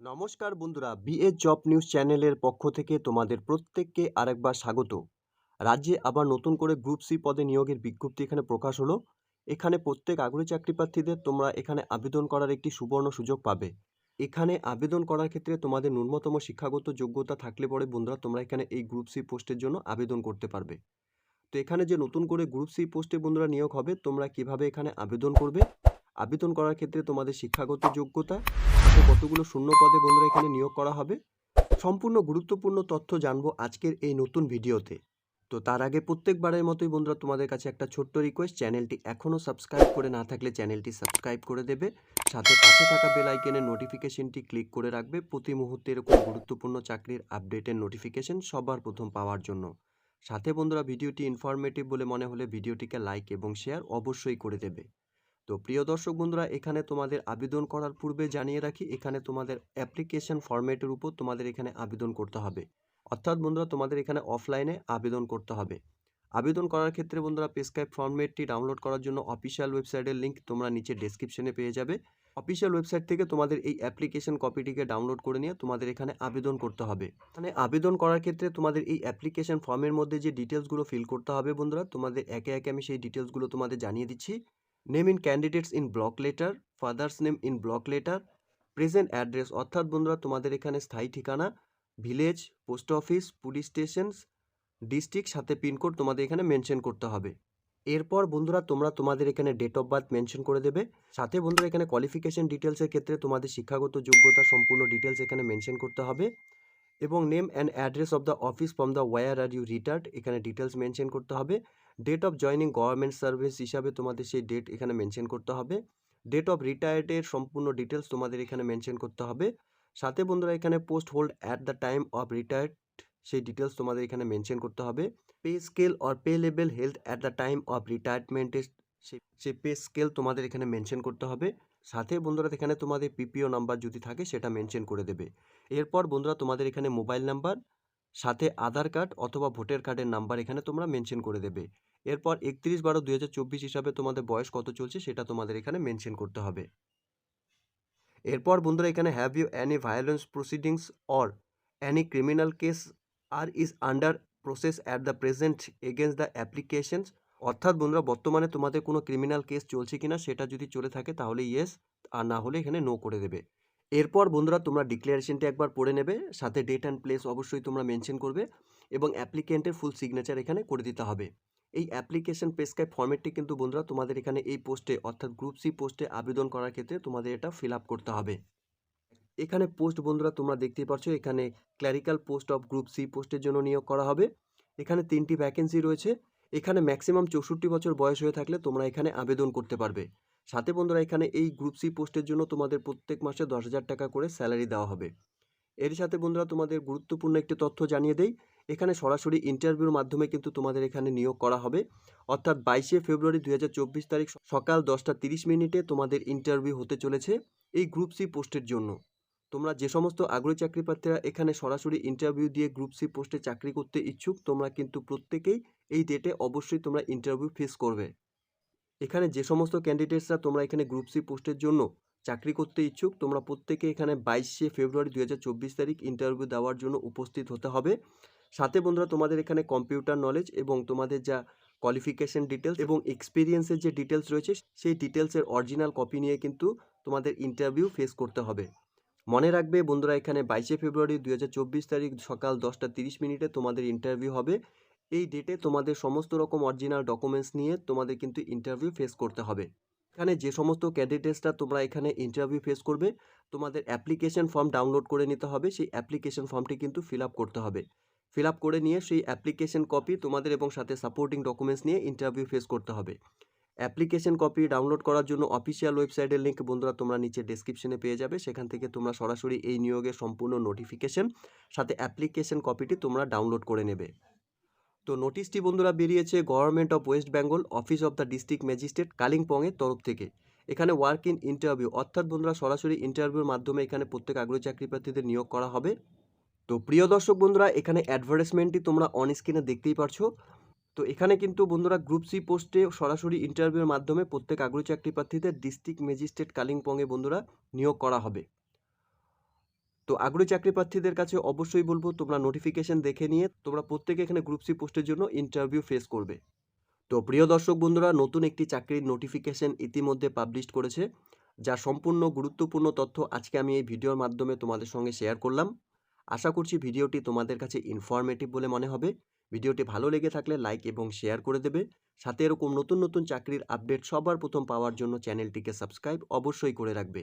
নমস্কার বন্ধুরা BA job news চ্যানেলের পক্ষ থেকে তোমাদের প্রত্যেককে আরেকবার স্বাগত। রাজ্যে আবার নতুন করে গ্রুপ সি পদে নিয়োগের বিজ্ঞপ্তি এখানে প্রকাশ হলো। এখানে প্রত্যেক আগ্রহী চাকরি প্রার্থীদের তোমরা এখানে আবেদন করার একটি সুবর্ণ সুযোগ পাবে। এখানে আবেদন করার ক্ষেত্রে তোমাদের ন্যূনতম শিক্ষাগত যোগ্যতা থাকলে পরে বন্ধুরা তোমরা এখানে এই গ্রুপ সি পোস্টের জন্য আবেদন করতে পারবে। তো এখানে যে নতুন করে গ্রুপ সি পোস্টে বন্ধুরা নিয়োগ হবে, তোমরা কীভাবে এখানে আবেদন করবে? আবেদন করার ক্ষেত্রে তোমাদের শিক্ষাগত যোগ্যতা সাথে কতগুলো শূন্য পদে বন্ধুরা এখানে নিয়োগ করা হবে? সম্পূর্ণ গুরুত্বপূর্ণ তথ্য জানব আজকের এই নতুন ভিডিওতে। তো তার আগে প্রত্যেকবারের মতোই বন্ধুরা তোমাদের কাছে একটা ছোট্ট রিকোয়েস্ট চ্যানেলটি এখনও সাবস্ক্রাইব করে না থাকলে চ্যানেলটি সাবস্ক্রাইব করে দেবে। সাথে পাশে থাকা বেল আইকনের নোটিফিকেশনটি ক্লিক করে রাখবে। প্রতি মুহূর্তে এরকম গুরুত্বপূর্ণ চাকরির আপডেটের নোটিফিকেশন সবার প্রথম পাওয়ার জন্য। সাথে বন্ধুরা ভিডিওটি ইনফরমেটিভ বলে মনে হলে ভিডিওটিকে লাইক এবং শেয়ার অবশ্যই করে দেবে। তো প্রিয় দর্শক বন্ধুরা, এখানে তোমাদের আবেদন করার পূর্বে জানিয়ে রাখি, এখানে তোমাদের অ্যাপ্লিকেশন ফরম্যাটের উপর তোমাদের এখানে আবেদন করতে হবে। অর্থাৎ বন্ধুরা, তোমাদের এখানে অফলাইনে আবেদন করতে হবে। আবেদন করার ক্ষেত্রে বন্ধুরা পেসক্রাইব ফরম্যাটটি ডাউনলোড করার জন্য অফিসিয়াল ওয়েবসাইটের লিঙ্ক তোমরা নিচে ডেসক্রিপশনে পেয়ে যাবে। অফিসিয়াল ওয়েবসাইট থেকে তোমাদের এই অ্যাপ্লিকেশন কপিটিকে ডাউনলোড করে নিয়ে তোমাদের এখানে আবেদন করতে হবে। মানে আবেদন করার ক্ষেত্রে তোমাদের এই অ্যাপ্লিকেশন ফর্মের মধ্যে যে ডিটেলসগুলো ফিল করতে হবে বন্ধুরা, তোমাদের একে একে আমি সেই ডিটেলসগুলো তোমাদের জানিয়ে দিচ্ছি। Name in candidates in block letter father's name in block letter present address অর্থাৎ বন্ধুরা, তোমাদের এখানে স্থায়ী ঠিকানা village post office police stations district সাথে পিনকোড তোমাদের এখানে মেনশন করতে হবে। এরপর বন্ধুরা, তোমরা তোমাদের এখানে ডেট অফ বার্থ মেনশন করে দেবে। সাথে বন্ধুরা, এখানে কোয়ালিফিকেশন ডিটেলসের ক্ষেত্রে তোমাদের শিক্ষাগত যোগ্যতা সম্পূর্ণ ডিটেলস এখানে মেনশন করতে হবে। এবং name and address of the office from the where are you retired এখানে ডিটেলস মেনশন করতে হবে। Date of joining government service হিসাবে তোমাদের সেই ডেট এখানে মেনশন করতে হবে। ডেট অফ রিটায়ার্ডের সম্পূর্ণ ডিটেলস তোমাদের এখানে মেনশন করতে হবে। সাথে বন্ধুরা এখানে post hold at the time of retired সেই ডিটেলস তোমাদের এখানে মেনশন করতে হবে। Pay scale or pay level held at the time of রিটায়ারমেন্টের সেই পে স্কেল তোমাদের এখানে মেনশন করতে হবে। সাথে বন্ধুরা এখানে তোমাদের পিপিও নাম্বার যদি থাকে সেটা মেনশন করে দেবে। এরপর বন্ধুরা তোমাদের এখানে মোবাইল নাম্বার সাথে আধার কার্ড অথবা ভোটার কার্ডের নাম্বার এখানে তোমরা মেনশন করে দেবে। এরপর একত্রিশ বারো দুই হাজার চব্বিশ হিসাবে তোমাদের বয়স কত চলছে সেটা তোমাদের এখানে মেনশন করতে হবে। এরপর বন্ধুরা এখানে have you any violence proceedings or any criminal case are is under process at the present against the applications অর্থাৎ বন্ধুরা বর্তমানে তোমাদের কোনো ক্রিমিনাল কেস চলছে কিনা সেটা যদি চলে থাকে তাহলে ইয়েস আর না হলে এখানে নো করে দেবে। এরপর বন্ধুরা তোমরা ডিক্লারেশনটা একবার পড়ে নেবে, সাথে ডেট অ্যান্ড প্লেস অবশ্যই তোমরা মেনশন করবে এবং অ্যাপ্লিকেন্টের ফুল সিগনেচার এখানে করে দিতে হবে। এই অ্যাপ্লিকেশন প্রেসক্রাইব ফর্মেটটি কিন্তু বন্ধুরা তোমাদের এখানে এই পোস্টে অর্থাৎ গ্রুপ সি পোস্টে আবেদন করার ক্ষেত্রে তোমাদের এটা ফিল আপ করতে হবে। এখানে পোস্ট বন্ধুরা তোমরা দেখতেই পাচ্ছ, এখানে clerical post of group C পোস্টের জন্য নিয়োগ করা হবে। এখানে তিনটি ভ্যাকেন্সি রয়েছে, এখানে ম্যাক্সিমাম চৌষট্টি বছর বয়স হয়ে থাকলে তোমরা এখানে আবেদন করতে পারবে। সাথে বন্ধুরা, এখানে এই গ্রুপ সি পোস্টের জন্য তোমাদের প্রত্যেক মাসে দশ হাজার টাকা করে স্যালারি দেওয়া হবে। এর সাথে বন্ধুরা, তোমাদের গুরুত্বপূর্ণ একটি তথ্য জানিয়ে দেই। এখানে সরাসরি ইন্টারভিউর মাধ্যমে কিন্তু তোমাদের এখানে নিয়োগ করা হবে। অর্থাৎ বাইশে ফেব্রুয়ারি দু হাজার চব্বিশ তারিখ সকাল দশটা তিরিশ মিনিটে তোমাদের ইন্টারভিউ হতে চলেছে এই গ্রুপ সি পোস্টের জন্য। তোমরা যে সমস্ত আগ্রহী চাকরি প্রার্থীরা এখানে সরাসরি ইন্টারভিউ দিয়ে গ্রুপ সি পোস্টে চাকরি করতে ইচ্ছুক, তোমরা কিন্তু প্রত্যেকেই এই ডেটে অবশ্যই তোমরা ইন্টারভিউ ফেস করবে। এখানে যে সমস্ত ক্যান্ডিডেটসরা তোমরা এখানে গ্রুপ সি পোস্টের জন্য চাকরি করতে ইচ্ছুক, তোমরা প্রত্যেকে এখানে বাইশে ফেব্রুয়ারি দুই হাজার চব্বিশ তারিখ ইন্টারভিউ দেওয়ার জন্য উপস্থিত হতে হবে। সাথে বন্ধুরা, তোমাদের এখানে কম্পিউটার নলেজ এবং তোমাদের যা কোয়ালিফিকেশন ডিটেলস এবং এক্সপিরিয়েন্সের যে ডিটেলস রয়েছে, সেই ডিটেলসের অরিজিনাল কপি নিয়ে কিন্তু তোমাদের ইন্টারভিউ ফেস করতে হবে। মনে রাখবে বন্ধুরা, এখানে বাইশে ফেব্রুয়ারি দুই হাজার চব্বিশ তারিখ সকাল দশটা তিরিশ মিনিটে তোমাদের ইন্টারভিউ হবে। এই ডেটে তোমাদের সমস্ত রকম অরিজিনাল ডকুমেন্টস নিয়ে তোমাদের কিন্তু ইন্টারভিউ ফেস করতে হবে। এখানে যে সমস্ত ক্যান্ডিডেটসরা তোমরা এখানে ইন্টারভিউ ফেস করবে, তোমাদের অ্যাপ্লিকেশন ফর্ম ডাউনলোড করে নিতে হবে, সেই অ্যাপ্লিকেশন ফর্মটি কিন্তু ফিল করতে হবে। ফিল করে নিয়ে সেই অ্যাপ্লিকেশন কপি তোমাদের এবং সাথে সাপোর্টিং ডকুমেন্টস নিয়ে ইন্টারভিউ ফেস করতে হবে। অ্যাপ্লিকেশন কপি ডাউনলোড করার জন্য অফিসিয়াল ওয়েবসাইটের লিঙ্ক বন্ধুরা তোমরা নিচে ডেসক্রিপশনে পেয়ে যাবে, সেখান থেকে তোমরা সরাসরি এই নিয়োগের সম্পূর্ণ নোটিফিকেশন সাথে অ্যাপ্লিকেশন কপিটি তোমরা ডাউনলোড করে নেবে। তো নোটিশটি বন্ধুরা বেরিয়েছে government of West Bengal office of the district magistrate কালিম্পংয়ের তরফ থেকে। এখানে ওয়ার্ক ইন ইন্টারভিউ অর্থাৎ বন্ধুরা সরাসরি ইন্টারভিউর মাধ্যমে এখানে প্রত্যেক আগ্রহী চাকরি প্রার্থীদের নিয়োগ করা হবে। তো প্রিয় দর্শক বন্ধুরা, এখানে অ্যাডভার্টাইজমেন্টটি তোমরা অন স্ক্রিনে দেখতেই পারছ। তো এখানে কিন্তু বন্ধুরা গ্রুপ সি পোস্টে সরাসরি ইন্টারভিউর মাধ্যমে প্রত্যেক আগ্রহী চাকরি প্রার্থীদের ডিস্ট্রিক্ট ম্যাজিস্ট্রেট কালিম্পংয়ে বন্ধুরা নিয়োগ করা হবে। তো আগ্রহী চাকরি প্রার্থীদের কাছে অবশ্যই বলব, তোমরা নোটিফিকেশন দেখে নিয়ে তোমরা প্রত্যেকে এখানে গ্রুপ সি পোস্টের জন্য ইন্টারভিউ ফেস করবে। তো প্রিয় দর্শক বন্ধুরা, নতুন একটি চাকরির নোটিফিকেশন ইতিমধ্যে পাবলিশ করেছে, যা সম্পূর্ণ গুরুত্বপূর্ণ তথ্য আজকে আমি এই ভিডিওর মাধ্যমে তোমাদের সঙ্গে শেয়ার করলাম। আশা করছি ভিডিওটি তোমাদের কাছে ইনফরমেটিভ বলে মনে হবে। ভিডিওটি ভালো লেগে থাকলে লাইক এবং শেয়ার করে দেবে। সাথে এরকম নতুন নতুন চাকরির আপডেট সবার প্রথম পাওয়ার জন্য চ্যানেলটিকে সাবস্ক্রাইব অবশ্যই করে রাখবে।